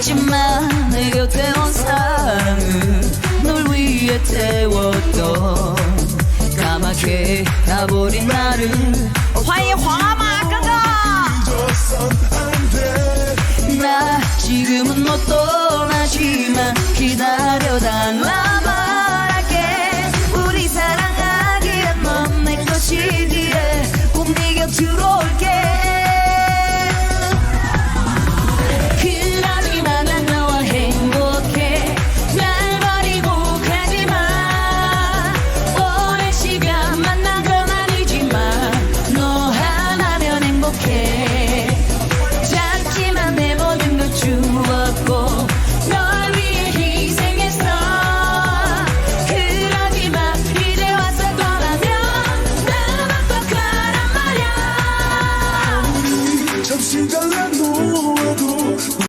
있지만 내 곁에 온 사랑은 널 위해 태웠던 까맣게 가버린 나를 欢迎皇阿玛哥哥。 나 지금은 못 떠나지만 기다려달라 you the